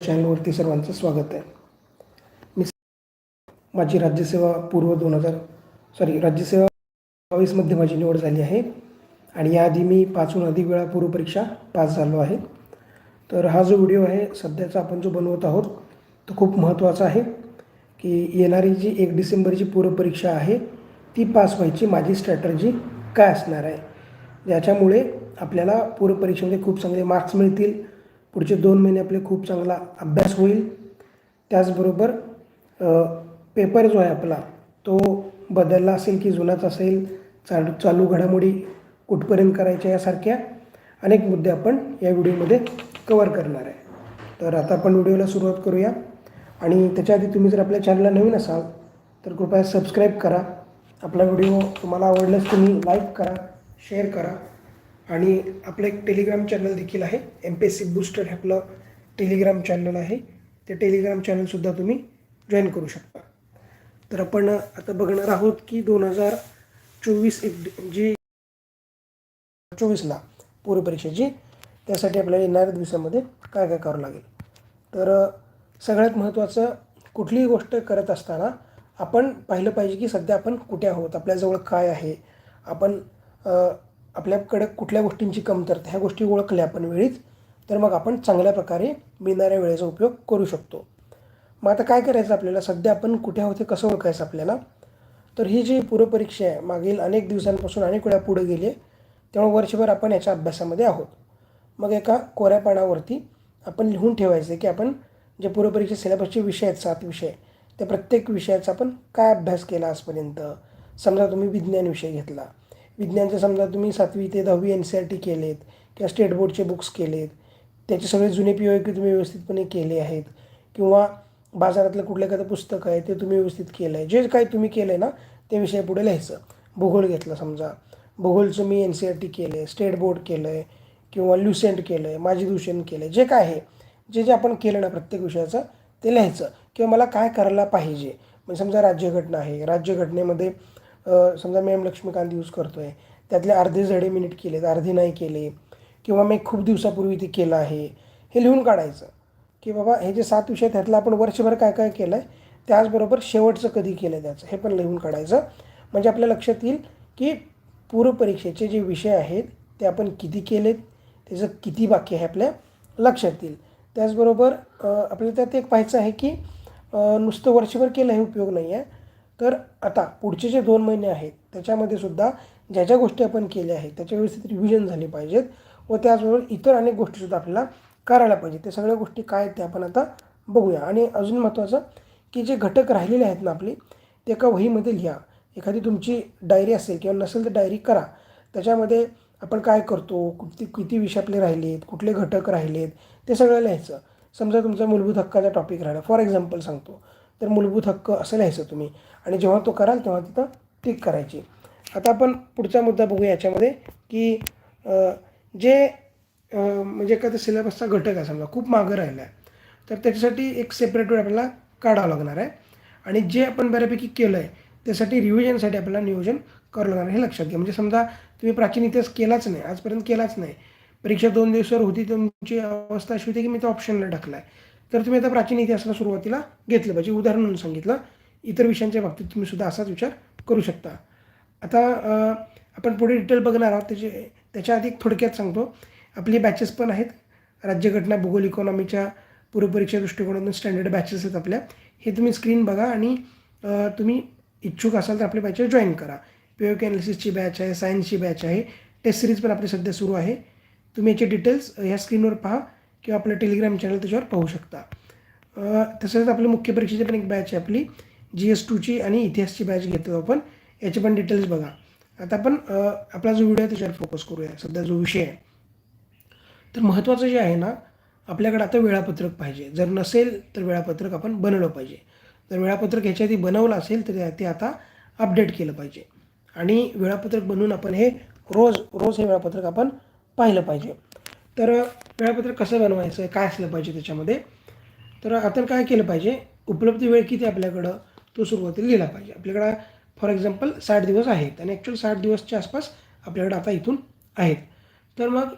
चॅनलवरती सर्वांचं स्वागत आहे. मी माझी राज्यसेवा पूर्व दोन हजार सॉरी राज्यसेवा बावीसमध्ये माझी निवड झाली आहे आणि याआधी मी पाचहून अधिक वेळा पूर्वपरीक्षा पास झालो आहे. तर हा जो व्हिडिओ आहे सध्याचा आपण जो बनवत आहोत तो खूप महत्त्वाचा आहे की येणारी जी एक डिसेंबरची पूर्वपरीक्षा आहे ती पास व्हायची माझी स्ट्रॅटर्जी काय असणार आहे? याच्यामुळे आपल्याला पूर्वपरीक्षेमध्ये खूप चांगले मार्क्स मिळतील पुढचे दोन महिने आपले खूप चांगला अभ्यास होईल. त्याचबरोबर पेपर जो आहे आपला तो बदलला असेल की जुनाच असेल चालू चालू घडामोडी कुठपर्यंत करायच्या यासारख्या अनेक मुद्दे आपण या व्हिडिओमध्ये कवर करणार आहे. तर आता आपण व्हिडिओला सुरुवात करूया. आणि त्याच्या आधी तुम्ही जर आपल्या चॅनलला नवीन असाल तर कृपया सबस्क्राईब करा. आपला व्हिडिओ तुम्हाला आवडल्यास तुम्ही लाईक करा शेअर करा. आणि आपलं एक टेलिग्राम चॅनल देखील आहे. M P S C booster हे आपलं टेलिग्राम चॅनल आहे. ते टेलिग्राम चॅनलसुद्धा तुम्ही जॉईन करू शकता. तर आपण आता बघणार आहोत की दोन हजार चोवीस एक जी चोवीसला पूर्वपरीक्षेची त्यासाठी आपल्याला येणाऱ्या दिवसामध्ये काय काय करावं लागेल? तर सगळ्यात महत्त्वाचं कुठलीही गोष्ट करत असताना आपण पाहिलं पाहिजे की सध्या आपण कुठे आहोत? आपल्याजवळ काय आहे? आपण आपल्याकडे कुठल्या गोष्टींची कमतरता ह्या गोष्टी ओळखल्या आपण वेळीच तर मग आपण चांगल्या प्रकारे मिळणाऱ्या वेळेचा उपयोग करू शकतो. मग आता काय करायचं आपल्याला? सध्या आपण कुठे आहोत हे कसं ओळखायचं आपल्याला? तर ही जी पूर्वपरीक्षा आहे मागील अनेक दिवसांपासून अनेक वेळा पुढे गेली आहे त्यामुळे वर्षभर आपण याच्या अभ्यासामध्ये आहोत. मग एका कोऱ्या पानावरती आपण लिहून ठेवायचं की आपण जे पूर्वपरीक्षा सिलेबसचे विषय आहेत सात विषय त्या प्रत्येक विषयाचा आपण काय अभ्यास केला आजपर्यंत? समजा तुम्ही विज्ञान विषय घेतला विज्ञानचे समजा तुम्ही सातवी ते दहावी एन सी आर टी केलेत किंवा स्टेट बोर्डचे बुक्स केलेत त्याचे सगळे जुने पी ओ तुम्ही व्यवस्थितपणे केले आहेत किंवा बाजारातलं कुठलं एखादं पुस्तक आहे ते तुम्ही व्यवस्थित केलं आहे जे काही तुम्ही केलं आहे ना ते विषय पुढे लिहायचं. भूगोल घेतलं समजा. भूगोलचं मी एन सी आर टी केलं आहे स्टेट बोर्ड केलं आहे किंवा ल्युसेंट केलं आहे माझी दूषण केलं आहे जे काय आहे जे जे आपण केलं ना प्रत्येक विषयाचं ते लिहायचं. किंवा मला काय करायला पाहिजे? म्हणजे समजा राज्यघटना आहे. राज्यघटनेमध्ये समजा मी एम लक्ष्मीकांत यूज करतो आहे त्यातले अर्धे जडे मिनिट केलेत अर्धे नाही केले किंवा मी खूप दिवसापूर्वी ते केलं आहे हे लिहून काढायचं. की बाबा हे जे सात विषय आहेत त्यातलं आपण वर्षभर काय काय केलं आहे त्याचबरोबर शेवटचं कधी केलं आहे त्याचं हे पण लिहून काढायचं. म्हणजे आपल्या लक्षात येईल की पूर्वपरीक्षेचे जे विषय आहेत ते आपण किती केलेत त्याचं किती बाकी आहे आपल्या लक्षात येईल. त्याचबरोबर आपल्याला त्यात एक पाहायचं आहे की नुसतं वर्षभर केलं हे उपयोग नाही आहे तर आता पुढचे जे दोन महिने आहेत त्याच्यामध्ये सुद्धा ज्या ज्या गोष्टी आपण केल्या आहेत त्याच्या व्यवस्थित रिव्हिजन झाली पाहिजेत व त्याचबरोबर इतर अनेक गोष्टीसुद्धा आपल्याला करायला पाहिजे ते सगळ्या गोष्टी काय आहेत ते आपण आता बघूया. आणि अजून महत्त्वाचं की जे घटक राहिलेले आहेत ना आपली ते एका वहीमध्ये लिहा. एखादी तुमची डायरी असेल किंवा नसेल तर डायरी करा. त्याच्यामध्ये आपण काय करतो किती किती विषय आपले राहिलेत कुठले घटक राहिलेत ते सगळं लिहायचं. समजा तुमचा मूलभूत हक्काचा टॉपिक राहिला. फॉर एक्झाम्पल सांगतो. तर मूलभूत हक्क असं लिहायचं तुम्ही. आणि जेव्हा तो कराल तेव्हा तिथं टिक करायची. आता आपण पुढचा मुद्दा बघूया याच्यामध्ये की जे म्हणजे एखादा सिलेबसचा घटक आहे समजा खूप मागं राहिला आहे तर त्याच्यासाठी एक सेपरेट वेळ आपल्याला काढावं लागणार आहे. आणि जे आपण बऱ्यापैकी केलं आहे त्यासाठी रिव्हिजनसाठी आपल्याला नियोजन करावं लागणार आहे हे लक्षात घ्या. म्हणजे समजा तुम्ही प्राचीन इतिहास केलाच नाही आजपर्यंत केलाच नाही. परीक्षा दोन दिवसावर होती तुमची अवस्था अशी होती की मी तो ऑप्शनला टाकला आहे तर तुम्ही आता प्राचीन इतिहासाला सुरुवातीला घेतलं पाहिजे उदाहरण म्हणून सांगितलं. इतर विषयांच्या बाबतीत तुम्ही सुद्धा असाच विचार करू शकता. आता आपण पुढे डिटेल बघणार आहोत त्याचे त्याच्या आधी एक थोडक्यात सांगतो. आपली बॅचेस पण आहेत. राज्यघटना भूगोल इकॉनॉमीच्या पूर्वपरीक्षा दृष्टिकोनातून स्टँडर्ड बॅचेस आहेत आपल्या. हे तुम्ही स्क्रीन बघा आणि तुम्ही इच्छुक असाल तर आपल्या बॅचेस जॉईन करा. पी के अनालिसिसची बॅच आहे सायन्सची बॅच आहे. टेस्ट सिरीज पण आपली सध्या सुरू आहे. तुम्ही याचे डिटेल्स ह्या स्क्रीनवर पहा. किंवा आपलं टेलिग्राम चॅनल त्याच्यावर पाहू शकता. तसंच आपली मुख्य परीक्षेची पण एक बॅच आहे आपली. जी एस टूची आणि इतिहासची बॅच घेतो आपण. याचे पण डिटेल्स बघा. आता आपण आपला जो व्हिडिओ आहे त्याच्यावर फोकस करूया. सध्या जो विषय आहे. तर महत्त्वाचं जे आहे ना आपल्याकडे आता वेळापत्रक पाहिजे. जर नसेल तर वेळापत्रक आपण बनवलं पाहिजे. जर वेळापत्रक ह्याच्या आधी बनवलं असेल तर ते आता अपडेट केलं पाहिजे. आणि वेळापत्रक बनवून आपण हे रोज रोज हे वेळापत्रक आपण पाहिलं पाहिजे. तर वेळापत्रक कसं बनवायचं काय असलं पाहिजे त्याच्यामध्ये? तर आपण काय केलं पाहिजे उपलब्ध वेळ किती आपल्याकडं? तो सुरुवातीला लिहिला पाहिजे. आपल्याकडं फॉर एक्झाम्पल साठ दिवस आहेत आणि ॲक्च्युअल साठ दिवसच्या आसपास आपल्याकडे आता इथून आहेत. तर मग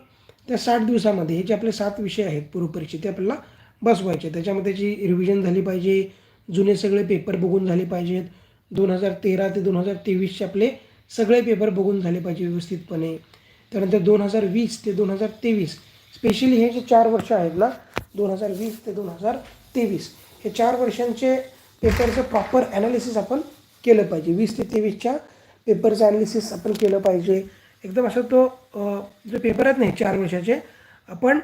त्या साठ दिवसामध्ये हे जे आपले सात विषय आहेत पूर्वपरीक्षेत ते आपल्याला बसवायचे. त्याच्यामध्ये त्याची रिव्हिजन झाली पाहिजे जुने सगळे पेपर बघून झाले पाहिजेत. दोन हजार तेरा ते दोन हजार तेवीसचे आपले सगळे पेपर बघून झाले पाहिजे व्यवस्थितपणे. त्यानंतर दोन हजार वीस ते दोन हजार तेवीस स्पेशली हे जे चार वर्ष आहेत ना दोन हजार वीस ते दोन हजार तेवीस हे चार वर्षांचे पेपरचं प्रॉपर ॲनालिसिस आपण केलं पाहिजे. वीस ते तेवीसच्या पेपरचं ॲनालिसिस आपण केलं पाहिजे. एकदम असं तो जो पेपर आहेत नाही चार वर्षाचे आपण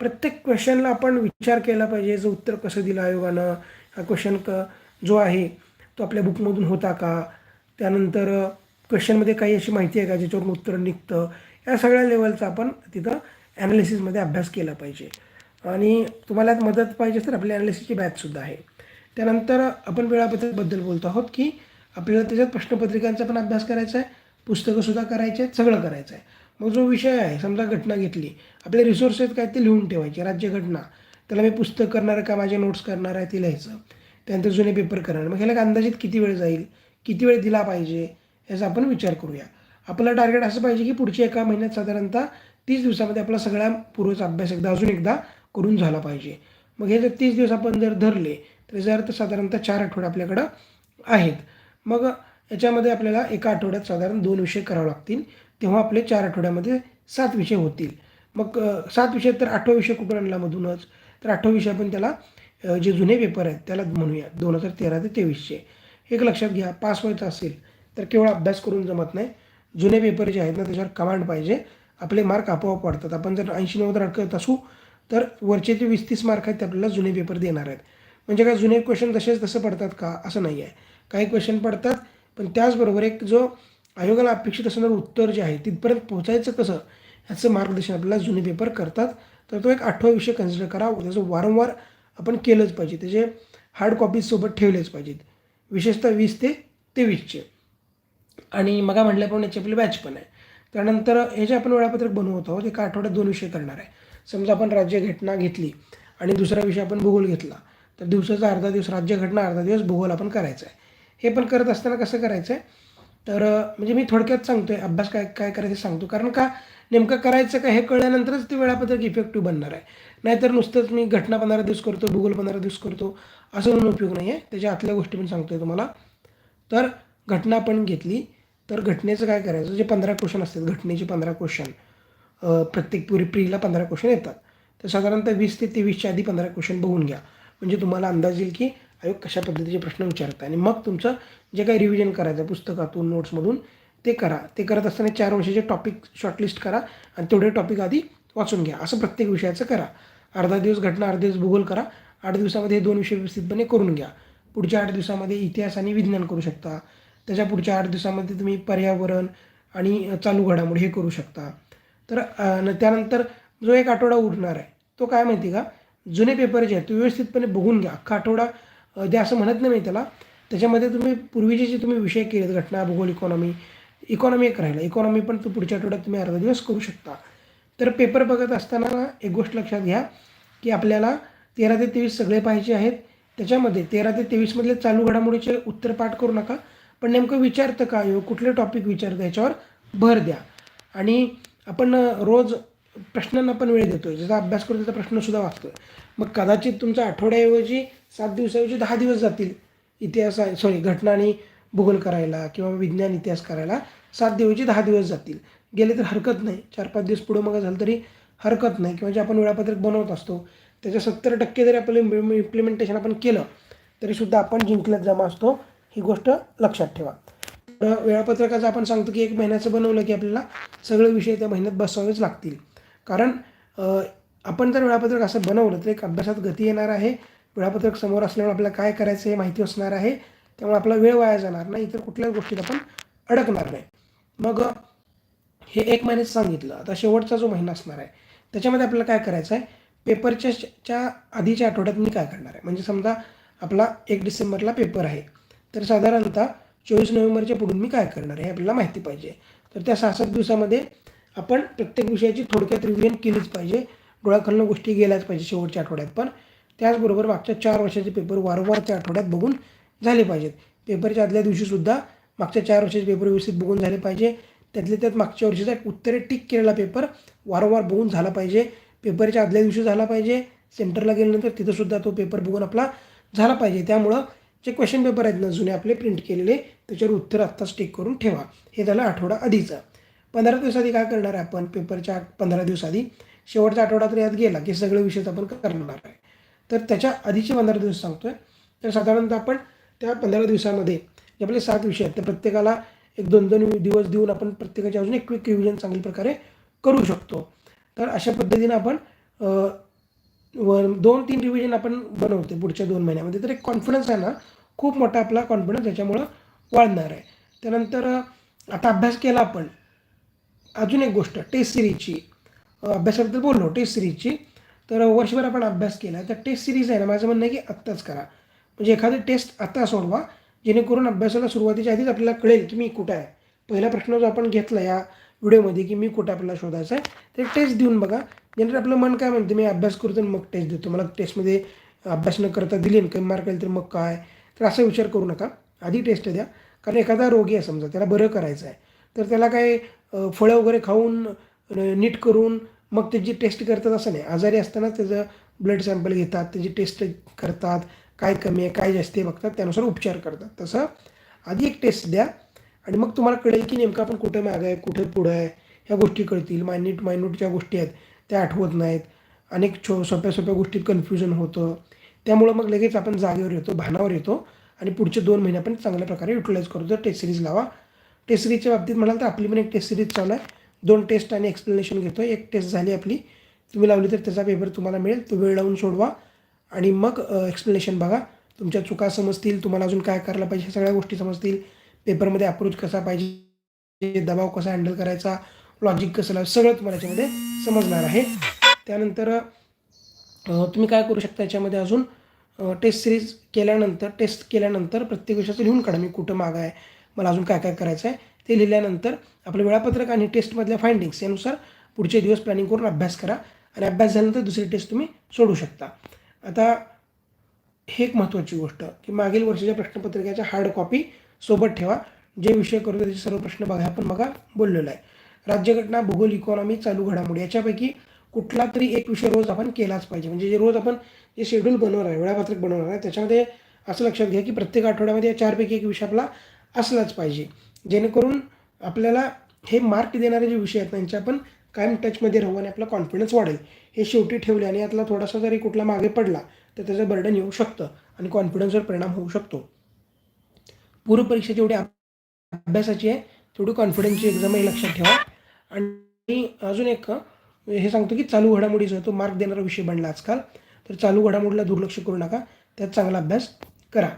प्रत्येक क्वेश्चनला आपण विचार केला पाहिजे जो उत्तर कसं दिलं आयोगानं हा क्वेश्चन क जो आहे तो आपल्या बुकमधून होता का? त्यानंतर क्वेश्चनमध्ये काही अशी माहिती आहे का ज्याच्यावरून उत्तर निघतं? या सगळ्या लेवलचं आपण तिथं ॲनालिसिसमध्ये अभ्यास केला पाहिजे. आणि तुम्हाला मदत पाहिजे तर आपल्या ॲनालिसिसची बॅचसुद्धा आहे. त्यानंतर आपण वेळापत्रकबद्दल बोलतो आहोत की आपल्याला त्याच्यात प्रश्नपत्रिकांचा पण अभ्यास करायचा आहे पुस्तकंसुद्धा करायचे आहेत सगळं करायचं आहे. मग जो विषय आहे समजा घटना घेतली आपले रिसोर्सेस काय ते लिहून ठेवायचे राज्यघटना त्याला मी पुस्तक करणार आहे का माझे नोट्स करणार आहे ते लिहायचं. त्यानंतर जुने पेपर करणार. मग ह्याला एक अंदाजित किती वेळ जाईल किती वेळ दिला पाहिजे याचा आपण विचार करूया. आपलं टार्गेट असं पाहिजे की पुढच्या एका महिन्यात साधारणतः तीस दिवसामध्ये आपला सगळ्या पूर्वचा अभ्यास एकदा अजून एकदा करून झाला पाहिजे. मग हे जर तीस दिवस आपण जर धरले तर याचा अर्थ साधारणतः चार आठवडे आपल्याकडं आहेत. मग याच्यामध्ये आपल्याला एका आठवड्यात साधारण दोन विषय करावे लागतील. तेव्हा आपले चार आठवड्यामध्ये सात विषय होतील. मग सात विषय तर आठवा विषय कुठून आणला मधूनच? तर आठवा विषय आपण त्याला जे जुने पेपर आहेत त्याला म्हणूया. दोन हजार तेरा ते तेवीसचे. एक लक्षात घ्या पास व्हायचं असेल तर केवळ अभ्यास करून जमत नाही. जुने पेपर जे आहेत ना त्याच्यावर कमांड पाहिजे. आपले मार्क आपोआप वाढतात. आपण जर ऐंशी नव्वद अडकत असू तर वरचे जे वीस तीस मार्क आहेत ते आपल्याला जुने पेपर देणार आहेत. म्हणजे काय जुने क्वेश्चन तसेच तसं पडतात का? असं नाही आहे काही क्वेश्चन पडतात पण त्याचबरोबर एक जो आयोगाला अपेक्षित असणारं उत्तर जे आहे तिथपर्यंत पोहोचायचं कसं ह्याचं मार्गदर्शन आपल्याला जुने पेपर करतात. तर तो एक आठवा विषय कन्सिडर करा. त्याचं वारंवार आपण केलंच पाहिजे. त्याचे हार्ड कॉपीजसोबत ठेवलेच पाहिजेत. विशेषतः वीस ते तेवीसचे. आणि मग म्हटल्याप्रमाणे याची आपली बॅच पण आहे. त्यानंतर हे जे आपण वेळापत्रक बनवत आहोत एका आठवड्यात दोन विषय करणार आहे. समजा आपण राज्य घटना घेतली आणि दुसरा विषय आपण भूगोल घेतला तर दिवसाचा अर्धा दिवस राज्य घटना अर्धा दिवस भूगोल आपण करायचं आहे. हे पण करत असताना कसं करायचं आहे तर म्हणजे मी थोडक्यात सांगतो आहे अभ्यास काय काय करायचं सांगतो. कारण का? नेमकं करायचं का हे कळल्यानंतरच ते वेळापत्रक इफेक्टिव्ह बनणार आहे. नाहीतर नुसतंच मी घटना पंधरा दिवस करतो भूगोल पंधरा दिवस करतो असं म्हणून उपयोग नाही आहे त्याच्या आतल्या गोष्टी पण सांगतो आहे तुम्हाला. तर घटना आपण घेतली तर घटनेचं काय करायचं? जे पंधरा क्वेश्चन असतात घटनेचे पंधरा क्वेश्चन प्रत्येक पुरी प्रीला पंधरा क्वेश्चन येतात. तर साधारणतः वीस ते तेवीसच्या आधी पंधरा क्वेश्चन बघून घ्या. म्हणजे तुम्हाला अंदाज येईल की आयोग कशा पद्धतीचे प्रश्न विचारतात आणि मग तुमचं जे काही रिव्हिजन करायचं पुस्तकातून नोट्समधून ते करा. ते करत असताना चार वर्षाचे टॉपिक शॉर्टलिस्ट करा आणि तेवढे टॉपिक आधी वाचून घ्या. असं प्रत्येक विषयाचं करा. अर्धा दिवस घटना अर्धा दिवस भूगोल करा. आठ दिवसामध्ये हे दोन विषय व्यवस्थितपणे करून घ्या. पुढच्या आठ दिवसामध्ये इतिहास आणि विज्ञान करू शकता. त्याच्या पुढच्या आठ दिवसामध्ये तुम्ही पर्यावरण आणि चालू घडामोडी हे करू शकता. तर न- त्यानंतर जो एक आठवडा उरणार आहे तो काय माहिती का? जुने पेपर जे आहेत ते व्यवस्थितपणे बघून घ्या. अख्खा आठवडा जे द्या असं म्हणत नाही मी त्याला त्याच्यामध्ये तुम्ही पूर्वीचे जे तुम्ही विषय केलेत घटना भूगोल इकॉनॉमी इकॉनॉमी एक राहिला. इकॉनॉमी पण तो पुढच्या आठवड्यात तुम्ही अर्धा दिवस करू शकता. तर पेपर बघत असताना एक गोष्ट लक्षात घ्या की आपल्याला तेरा ते तेवीस सगळे पाहिजे आहेत. त्याच्यामध्ये तेरा ते तेवीसमधले चालू घडामोडीचे उत्तर पाठ करू नका. पण नेमकं विचारतं का? योग कुठले टॉपिक विचारतं? याच्यावर भर द्या. आणि आपण रोज प्रश्नांना पण वेळ देतो आहे जसा अभ्यास करतो त्याचा प्रश्नसुद्धा वाचतो मग कदाचित तुमचा आठवड्याऐवजी सात दिवसाऐवजी दहा दिवस जातील इतिहास सॉरी घटना आणि भूगोल करायला किंवा विज्ञान इतिहास करायला सात दिवशी दहा दिवस जातील. गेले तर हरकत नाही. चार पाच दिवस पुढं मग झालं तरी हरकत नाही. किंवा जे आपण वेळापत्रक बनवत असतो त्याच्या सत्तर टक्के जरी आपलं इम्प्लिमेंटेशन आपण केलं तरीसुद्धा आपण जिंकल्यात जमा असतो. ही गोष्ट लक्षात ठेवा. वेळापत्रकाचं आपण सांगतो की एक महिन्याचं बनवलं की आपल्याला सगळे विषय त्या महिन्यात बसवावेच लागतील. कारण आपण जर वेळापत्रक असं बनवलं तर एक अभ्यासात गती येणार आहे. वेळापत्रक समोर असल्यामुळे आपल्याला काय करायचं हे माहिती असणार आहे. त्यामुळे आपला वेळ वाया जाणार नाही. इतर कुठल्याच गोष्टीत आपण अडकणार नाही. मग हे एक महिन्याचं सांगितलं. आता शेवटचा जो महिना असणार आहे त्याच्यामध्ये आपल्याला काय करायचं आहे? पेपरच्या च्या आधीच्या आठवड्यात मी काय करणार आहे? म्हणजे समजा आपला एक डिसेंबरला पेपर आहे. तर साधारणतः चोवीस नोव्हेंबरच्या पुढून मी काय करणार आहे हे आपल्याला माहिती पाहिजे. तर त्या सहा सात दिवसामध्ये आपण प्रत्येक विषयाची थोडक्यात रिव्हिजन केलीच पाहिजे. डोळ्याखालनं गोष्टी गेल्याच पाहिजे शेवटच्या आठवड्यात पण. त्याचबरोबर मागच्या चार वर्षाचे पेपर वारंवार त्या आठवड्यात बघून झाले पाहिजेत. पेपरच्या आदल्या दिवशीसुद्धा मागच्या चार वर्षाचे पेपर व्यवस्थित बघून झाले पाहिजे. त्यातले त्यात मागच्या वर्षीचा एक उत्तरे टिक केलेला पेपर वारंवार बघून झाला पाहिजे. पेपरच्या आदल्या दिवशी झाला पाहिजे. सेंटरला गेल्यानंतर तिथंसुद्धा तो पेपर बघून आपला झाला पाहिजे. त्यामुळं जे क्वेश्चन पेपर आहेत ना जुने आपले प्रिंट केलेले त्याच्यावर उत्तर आत्ताच टिक करून ठेवा. हे झालं आठवडा आधीचं. पंधरा दिवसाआधी काय करणार आहे आपण? पेपरच्या पंधरा दिवसाआधी शेवटचा आठवडा तर यात गेला की सगळे विषय आपण करणार आहे. तर त्याच्या आधीचे पंधरा दिवस सांगतोय. तर साधारणतः आपण त्या पंधरा दिवसामध्ये जे आपले सात विषय आहेत त्या प्रत्येकाला एक दोन दोन दिवस देऊन आपण प्रत्येकाच्या अजून एक क्विक रिव्हिजन चांगल्या प्रकारे करू शकतो. तर अशा पद्धतीनं आपण वर व दोन तीन रिव्हिजन आपण बनवते पुढच्या दोन महिन्यामध्ये. तर एक कॉन्फिडन्स आहे ना खूप मोठा आपला कॉन्फिडन्स याच्यामुळं वाढणार आहे. त्यानंतर आता अभ्यास केला आपण. अजून एक गोष्ट टेस्ट सिरीजची अभ्यासाबद्दल बोललो टेस्ट सिरीजची तर वर्षभर आपण अभ्यास केला तर टेस्ट सिरीज आहे ना माझं म्हणणं आहे की आत्ताच करा. म्हणजे एखादी टेस्ट आत्ता सोडवा जेणेकरून अभ्यासाला सुरुवातीच्या आधीच आपल्याला कळेल की मी कुठं आहे. पहिला प्रश्न जो आपण घेतला या व्हिडिओमध्ये की मी कुठं आपल्याला शोधायचं आहे ते टेस्ट देऊन बघा. जनरल आपलं मन काय म्हणते मी अभ्यास करतो मग टेस्ट देतो. मला टेस्टमध्ये अभ्यास न करता दिली कमी मार्क आले तर मग काय? तर असा विचार करू नका. आधी टेस्ट द्या. कारण एखादा रोगी आहे समजा त्याला बरं करायचं आहे. तर त्याला काय फळं वगैरे खाऊन नीट करून मग त्याची टेस्ट करतात असं नाही. आजारी असताना त्याचं ब्लड सॅम्पल घेतात त्याची टेस्ट करतात. काय कमी आहे काय जास्त आहे बघतात. त्यानुसार उपचार करतात. तसं आधी एक टेस्ट द्या. आणि मग तुम्हाला कळेल की नेमकं आपण कुठं मागं आहे कुठं पुढं आहे ह्या गोष्टी कळतील. मायन्यूट मायन्यूट ज्या गोष्टी आहेत त्या आठवत नाहीत. अनेक छो सोप्या सोप्या गोष्टीत कन्फ्युजन होतं. त्यामुळं मग लगेच आपण जागेवर येतो भानावर येतो आणि पुढचे दोन महिने आपण चांगल्या प्रकारे युटिलाइज करतो. तर टेस्ट सिरीज लावा. टेस्ट सिरीजच्या बाबतीत म्हणाल तर आपली पण एक टेस्ट सिरीज चालू आहे. दोन टेस्ट आणि एक्सप्लेनेशन घेतो एक टेस्ट झाली आपली. तुम्ही लावली तर त्याचा पेपर तुम्हाला मिळेल. तो वेळ लावून सोडवा. आणि मग एक्सप्लेनेशन बघा. तुमच्या चुका समजतील तुम्हाला अजून काय करायला पाहिजे सगळ्या गोष्टी समजतील. पेपरमध्ये अप्रोच कसा पाहिजे दबाव कसा हँडल करायचा लॉजिक कसं लावायचं सगळं तुम्हाला याच्यामध्ये समजणार आहे. त्यानंतर तुम्ही काय करू शकता याच्यामध्ये अजून? टेस्ट सिरीज केल्यानंतर टेस्ट केल्यानंतर प्रत्येक विषयाचं लिहून काढा. मी कुठं मागं आहे मला अजून काय काय करायचं आहे ते लिहिल्यानंतर आपलं वेळापत्रक आणि टेस्टमधल्या फाइंडिंग्स यानुसार पुढचे दिवस प्लॅनिंग करून अभ्यास करा आणि अभ्यास झाल्यानंतर दुसरी टेस्ट तुम्ही सोडू शकता. आता हे एक महत्त्वाची गोष्ट की मागील वर्षाच्या प्रश्नपत्रिकेच्या हार्ड कॉपी सोबत ठेवा. जे विषय करतो त्याचे सर्व प्रश्न बघा. आपण बघा बोललेलो आहे. राज्यघटना भूगोल इकॉनॉमी चालू घडामोडी याच्यापैकी कुठला तरी एक विषय रोज आपण केलाच पाहिजे. म्हणजे जे रोज आपण जे शेड्यूल बनवणार आहे वेळापत्रक बनवणार आहे त्याच्यामध्ये असं लक्षात घ्या की प्रत्येक आठवड्यामध्ये या चारपैकी एक विषय आपला असलाच पाहिजे. जेणेकरून आपल्याला हे मार्क देणारे जे विषय आहेत त्यांच्या आपण कायम टचमध्ये राहू आणि आपला कॉन्फिडन्स वाढेल. हे शेवटी ठेवले आणि यातला थोडासा जरी कुठला मागे पडला तर त्याचं बर्डन येऊ शकतं आणि कॉन्फिडन्सवर परिणाम होऊ शकतो. पूर्वपरीक्षा जेवढी अभ्यासाची आहे. तेवढी कॉन्फिडन्सची एक्झाम आहे लक्षात ठेवा. आणि अजून एक हे सांगतो की चालू घडामोडीचा तो मार्क देणारा विषय बनला आजकाल. तर चालू घडामोडीला दुर्लक्ष करू नका. त्यात चांगला अभ्यास करा.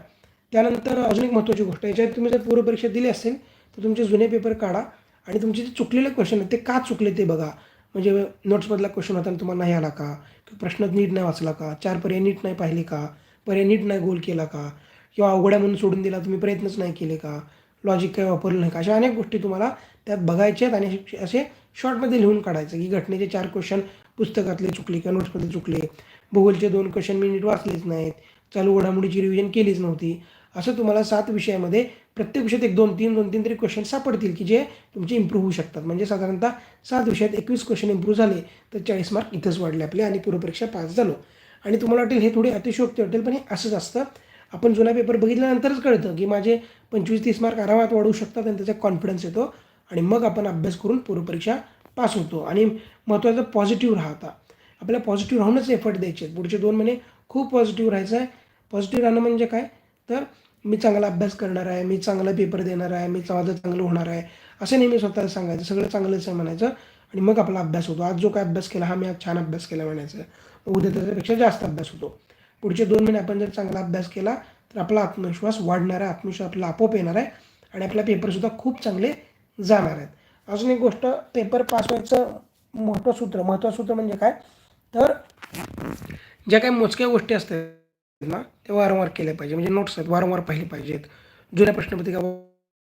त्यानंतर अजून एक महत्त्वाची गोष्ट याच्यात तुम्ही जर पूर्वपरीक्षा दिली असेल तर तुमचे जुने पेपर काढा. आणि तुमचे जे चुकलेले क्वेश्चन आहेत ते का चुकले ते बघा. म्हणजे नोट्समधला क्वेश्चन होता आणि तुम्हाला नाही आला का? प्रश्न नीट नाही वाचला का? चार पर्याय नीट नाही पाहिले का? पर्याय नीट नाही गोल केला का? किंवा अवघड्या म्हणून सोडून दिला तुम्ही प्रयत्नच नाही केले का? लॉजिक काही वापरलं नाही का? अशा अनेक गोष्टी तुम्हाला त्यात बघायच्या आहेत आणि असे- शॉर्टमध्ये लिहून काढायचं की घटनेचे चार क्वेश्चन पुस्तकातले चुकले किंवा नोट्समध्ये चुकले. भूगोलचे दोन क्वेश्चन मी नीट वाचलेच नाहीत. चालू घडामोडीची रिव्हिजन केलीच नव्हती. असं तुम्हाला सात विषयामध्ये प्रत्येक विषयात एक दोन तीन दोन तीन तरी क्वेश्चन सापडतील की जे तुमचे इम्प्रूव्ह होऊ शकतात. म्हणजे साधारणतः सात विषयात एकवीस क्वेश्चन इम्प्रूव्ह झाले तर चाळीस मार्क इथंच वाढले आपले आणि पूर्वपरीक्षा पास झालो. आणि तुम्हाला वाटेल हे थोडी अतिशयोक्ती वाटेल पण हे असंच असतं. आपण जुना पेपर बघितल्यानंतरच कळतं की माझे पंचवीस तीस मार्क आरामात वाढू शकतात आणि त्याचा कॉन्फिडन्स येतो आणि मग आपण अभ्यास करून पूर्वपरीक्षा पास होतो. आणि महत्त्वाचं पॉझिटिव्ह राहता. आपल्याला पॉझिटिव्ह राहूनच एफर्ट द्यायचे आहेत. पुढचे दोन महिने खूप पॉझिटिव्ह राहायचं आहे. पॉझिटिव्ह राहणं म्हणजे काय? तर मी चांगला अभ्यास करणार आहे मी चांगला पेपर देणार आहे मी माझं चांगलं होणार आहे. असं नेहमी स्वतःला सांगायचं. सगळं चांगलंच आहे म्हणायचं. आणि मग आपला अभ्यास होतो. आज जो काय अभ्यास केला हा मी आज छान अभ्यास केला म्हणायचं. उद्या त्याच्यापेक्षा जास्त अभ्यास होतो. पुढचे दोन महिने आपण जर चांगला अभ्यास केला तर आपला आत्मविश्वास वाढणार आहे आत्मविश्वास आपला आपोआप येणार आहे आणि आपला पेपरसुद्धा खूप चांगले जाणार आहेत. अजून एक गोष्ट पेपर पास व्हायचं मोठं सूत्र महत्त्वाचं सूत्र म्हणजे काय? तर ज्या काही मोजक्या गोष्टी असतात ना ते वारंवार केल्या पाहिजे. म्हणजे नोट्स आहेत वारंवार पाहिले पाहिजेत. जुन्या प्रश्नपत्रिका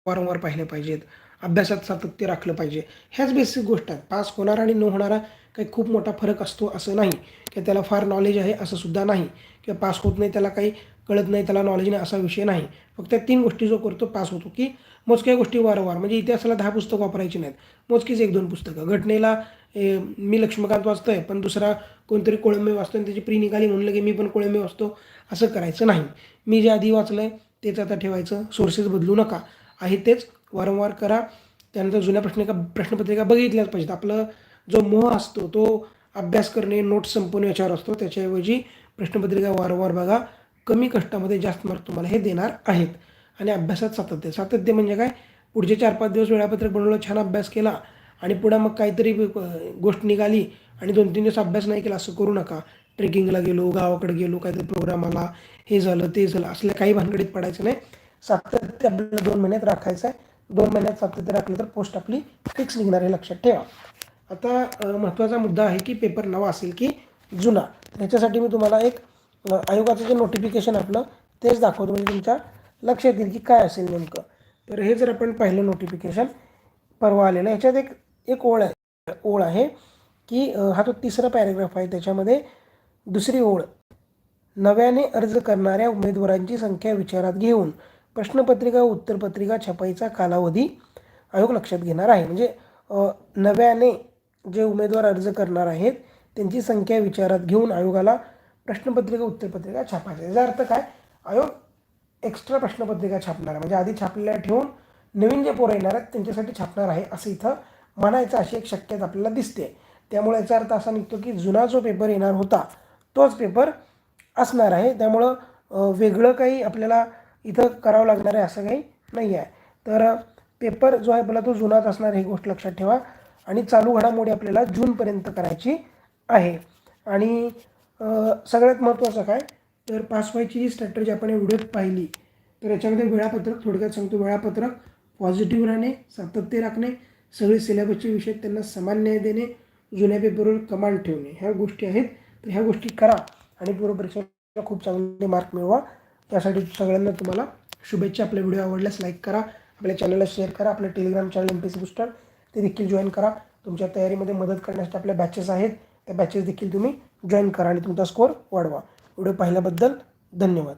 वारंवार पाहिल्या पाहिजेत. अभ्यासात सातत्य राखलं पाहिजे. ह्याच बेसिक गोष्ट आहेत पास होणारा आणि न होणारा काही खूप मोठा फरक असतो असं नाही. किंवा त्याला फार नॉलेज आहे असं सुद्धा नाही. किंवा पास होत नाही त्याला काही कळत नाही त्याला नॉलेज नाही असा विषय नाही. फक्त त्या तीन गोष्टी जो करतो पास होतो. की मोजक्या गोष्टी वारंवार. म्हणजे इतिहासाला दहा पुस्तकं वापरायची नाहीत. मोजकीच एक दोन पुस्तकं. घटनेला मी लक्ष्मीकांत वाचतोय पण दुसरा कोणतरी कोळंबे वाचतो आणि त्याची प्री निघाली म्हणलं की मी पण कोळंबे वाचतो. असं करायचं नाही. मी जे आधी वाचलं आहे तेच आता ठेवायचं. सोर्सेस बदलू नका. आहे तेच. वारंवार करा. त्यानंतर जुन्या प्रश्निका प्रश्नपत्रिका बघितल्याच पाहिजेत. आपलं जो मोह असतो तो अभ्यास करणे नोट्स संपवणे याच्यावर असतो. त्याच्याऐवजी प्रश्नपत्रिका वारंवार बघा. कमी कष्टामध्ये जास्त मार्क तुम्हाला हे देणार आहेत. आणि अभ्यासात सातत्य. सातत्य म्हणजे काय? पुढचे चार पाच दिवस वेळापत्रक बनवलं छान अभ्यास केला आणि पुढं मग काहीतरी गोष्ट निघाली आणि दोन तीन दिवस अभ्यास नाही केला असं करू नका. ट्रेकिंगला गेलो गावाकडे गेलो काहीतरी प्रोग्राम आला हे झालं ते झालं असल्या काही भानगडीत पडायचं नाही. सातत्य आपल्याला दोन महिन्यात राखायचं आहे. दोन महिन्यात सातत्य राखलं तर पोस्ट आपली फिक्स निघणार आहे लक्षात ठेवा. आता महत्त्वाचा मुद्दा आहे की पेपर नवा असेल की जुना. त्याच्यासाठी मी तुम्हाला एक आयोगाचं जे नोटिफिकेशन आपलं तेच दाखवतो. म्हणजे तुमच्या लक्षात येईल की काय असेल नेमकं. तर हे जर आपण पाहिलं नोटिफिकेशन परवा आलेलं ह्याच्यात एक एक ओळ आहे. ओळ आहे की हा तो तिसरा पॅरेग्राफ आहे त्याच्यामध्ये दुसरी ओळ नव्याने अर्ज करणाऱ्या उमेदवारांची संख्या विचारात घेऊन प्रश्नपत्रिका उत्तरपत्रिका छपाईचा कालावधी आयोग लक्षात घेणार आहे. म्हणजे नव्याने जे उमेदवार अर्ज करणार आहेत त्यांची संख्या विचारात घेऊन आयोगाला प्रश्नपत्रिका उत्तरपत्रिका छापायचे. याचा अर्थ काय? आयोग एक्स्ट्रा प्रश्नपत्रिका छापणार आहे. म्हणजे आधी छापलेल्या ठेवून नवीन जे पोरं येणार आहेत त्यांच्यासाठी छापणार आहे असं इथं म्हणायचं अशी एक शक्यता आपल्याला दिसते. त्यामुळे याचा अर्थ असा निघतो की जुना जो पेपर येणार होता तोच पेपर असणार आहे. त्यामुळं वेगळं काही आपल्याला इथं करावं लागणार आहे असं काही नाही आहे तर पेपर जो आहे आपला तो जुनाच असणार ही गोष्ट लक्षात ठेवा. आणि चालू घडामोडी आपल्याला जूनपर्यंत करायची आहे. आणि सगळ्यात महत्त्वाचं काय? तर पास व्हायची जी स्ट्रॅटर्जी आपण या पाहिली तर याच्यामध्ये वेळापत्रक थोडक्यात सांगतो वेळापत्रक. पॉझिटिव्ह राहणे सातत्य राखणे सगळे सिलेबसचे विषय त्यांना समान न्याय देणे जुन्या पेपरवर कमांड ठेवणे. ह्या गोष्टी आहेत. तर ह्या गोष्टी करा आणि पूर्वपरीक्षेला खूप चांगले मार्क मिळवा. त्यासाठी सगळ्यांना तुम्हाला शुभेच्छा. आपले व्हिडिओ आवडल्यास लाईक करा. आपल्या चॅनलला शेअर करा. आपलं Telegram channel M P C booster ते देखील जॉईन करा. तुमच्या तयारीमध्ये मदत करण्यासाठी आपल्या बॅचेस आहेत. त्या बॅचेस देखील तुम्ही जॉईन करा आणि तुमचा स्कोअर वाढवा. व्हिडिओ पाहिल्याबद्दल धन्यवाद.